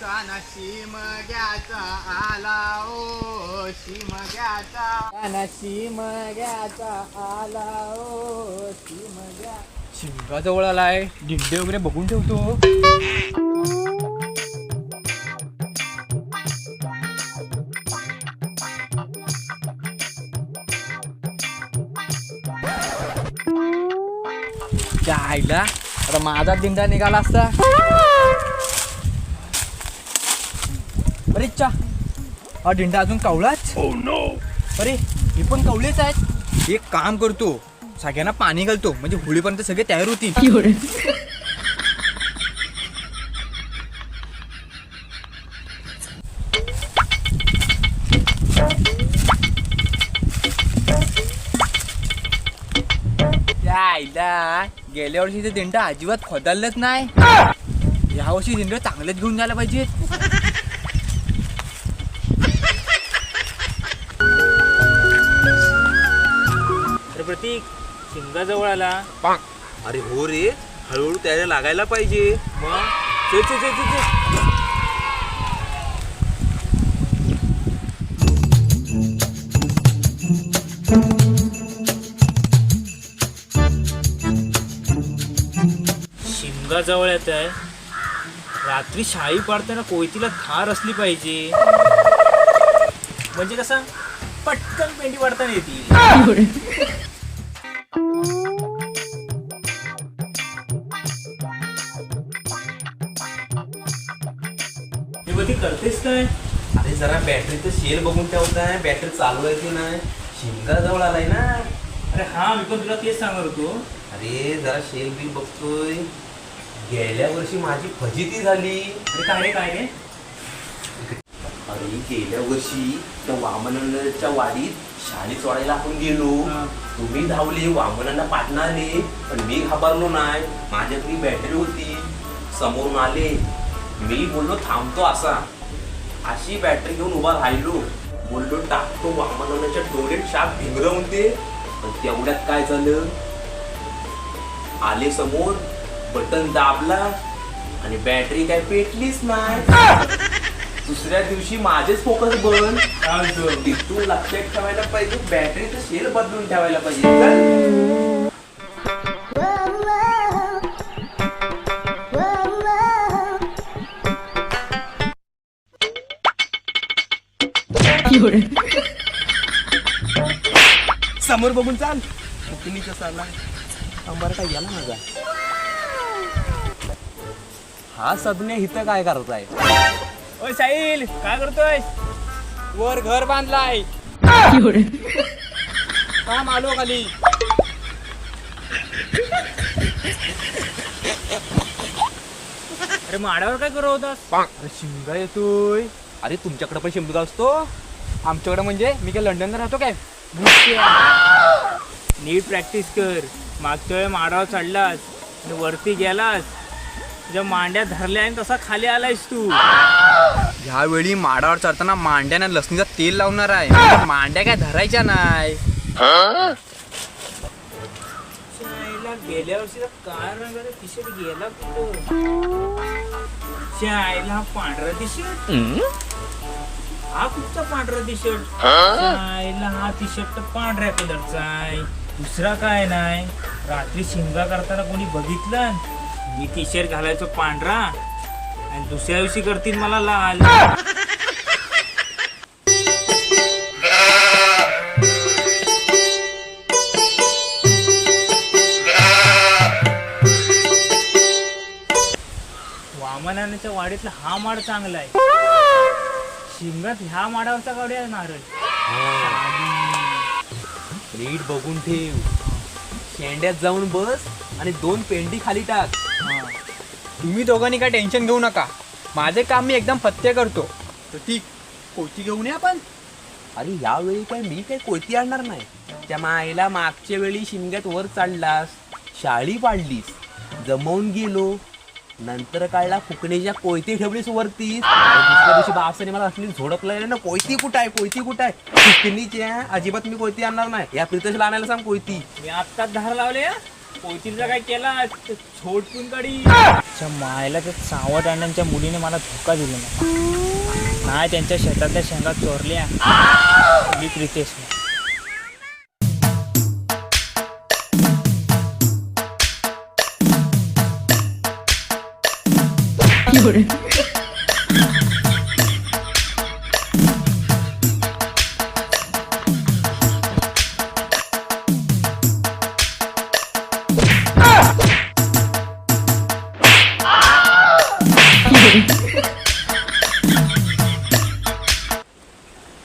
काना शिमग्याचा आला ओ शिमग्याचा काना शिमग्याचा आला ओ शिमग्या शिमगा जवळ आलाय. दिंडे वगैरे बघून ठेवतो. त्या आईला आता माझा दिंडा निघाला असता. अरे चा. हा दिंडा अजून कवलाच अरे हे पण कवलेच आहेत. एक काम करतो सगळ्यांना पाणी घालतो म्हणजे होळीपर्यंत सगळे तयार होतील. त्या आईला गेल्या वर्षी ते दिंड अजिबात खोदालच नाही. या वर्षी दिंड चांगलेच घेऊन जायला पाहिजेत. तर प्रतीक शिमगा जवळ आला अरे हो रे हळूहळू तयारी लागायला पाहिजे. मग? चल, चल शिमगा जवळ येत आहे रात्री शाळी पाडताना कोयतीला धार असली पाहिजे. म्हणजे कसं? पटकन पेंडी वाढताना येतील हे बघ, ती करतेस काय? अरे जरा बॅटरीचं शेल बघून ठेवताय बॅटरी चालू आहे की नाही? शिमगा जवळ आलाय ना. अरे हा मी पण तुला तेच सांगत होतो. अरे जरा शेल बिल बघतोय. गेल्या वर्षी माझी फजिती झाली. अरे काय रे काय रे? अरे गेल्या वर्षी त्या वामनाच्या वाडीत शाळी सोडायला आपण गेलो. हा. तुम्ही धावले वामनांना पाठणारे पण मी घाबरलो नाही. माझ्याकडे बॅटरी होती. समोरून आले. मी बोललो थांबतो असा. अशी बॅटरी घेऊन उभा राहिलो. बोललो टाकतो वामनाच्या डोळ्यात शाप भिंगरवून ते पण तेवढ्यात काय झालं? आले समोर बटन दाबला आणि बॅटरी काय पेटलीच नाही. दुसऱ्या दिवशी माझेच फोकस बंद. होतं? तिथून लक्षात ठेवायला पाहिजे बॅटरीचं शेल बदलून ठेवायला पाहिजे. समोर बघून चाल. तुम्ही कसं आला अंबार काय गेला माझा हा सदने इथं काय करताय? ओय साहिल काय करतोय? वर घर बांधलाय. काम आलो खाली. अरे माडावर काय करत होतास? अरे शिमगा येतोय. अरे तुमच्याकडे पण शिंबगा असतो? आमच्याकडे म्हणजे मी काय लंडनला राहतो काय? नीट प्रॅक्टिस कर. मागच्या वेळी माडावर चढलास आणि वरती गेलास. तुझ्या मांड्या धरल्या आणि तसा खाली आलायस तू. ह्यावेळी माडावर चढताना मांड्याना लसणीचा तेल लावणार आहे. मांड्या काय धरायच्या नाही. शाळेला गेल्या वर्षीचा काय रंगाचा टी शर्ट गेला कुठं? शाळेला हा पांढरा टी शर्ट हा कुठचा पांढरा टी शर्ट हा टी शर्ट पांढऱ्या कलरचा आहे. दुसरा काय नाही? रात्री शिंगा करताना कोणी बघितलं? मी टी शर्ट घालायचो पांढरा. आणि दुसऱ्या दिवशी करतील मला लाल. वामनाच्या वाडीतला हा माड चांगला आहे. शिंगात ह्या माडावरचा आहे नारळ नीट बघून ठेव. शेंड्यात जाऊन बस आणि दोन पेंडी खाली टाक. तुम्ही दोघांनी काय टेन्शन घेऊ नका. माझे काम मी एकदम पत्ते करतो. तर ती कोची घेऊन या आपण. अरे यावेळी काय मी काय कोयती आणणार नाही. त्या मायला मागच्या वेळी शिमग्यात वर चढलास शाळी पाडलीस जमवून गेलो नंतर कळला फुकणीच्या कोयती ठेवलीस वरती. दुसऱ्या दिवशी बापसाने मला असली झोडपलं ना कोयती कुठं आहे कोयती कुठं आहे? फुकणीच्या अजिबात मी कोयती आणणार नाही. या प्रितेशला आणायला सांग कोयती. मी आत्ताच धार लावले हं? पोतीचा काय केला छोटकून काढी अच्छा मायला त्या सावट अण्णांच्या मुलीने मला धोका दिला नाही. नाही त्यांच्या शेतातल्या शेंगा चोरल्या. मी रितेश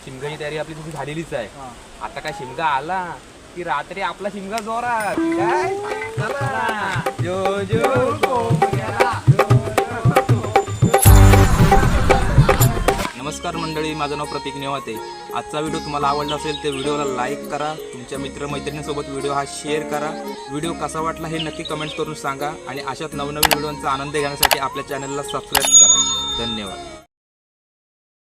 शिमगाची तयारी आपली तुझी झालेलीच आहे. आता काय शिमगा आला की रात्री आपला शिमगा जोरात. काय? चला. जो जो नमस्कार मंडळी माझं नाव प्रतीक नेवाते. आजचा व्हिडिओ तुम्हाला आवडला असेल तर व्हिडिओला लाईक करा तुमच्या मित्रमैत्रिणींसोबत व्हिडिओ हा शेअर करा. व्हिडिओ कसा वाटला हे नक्की कमेंट करून सांगा आणि अशाच नवनवीन व्हिडिओंचा आनंद घेण्यासाठी आपल्या चॅनलला सबस्क्राईब करा. धन्यवाद.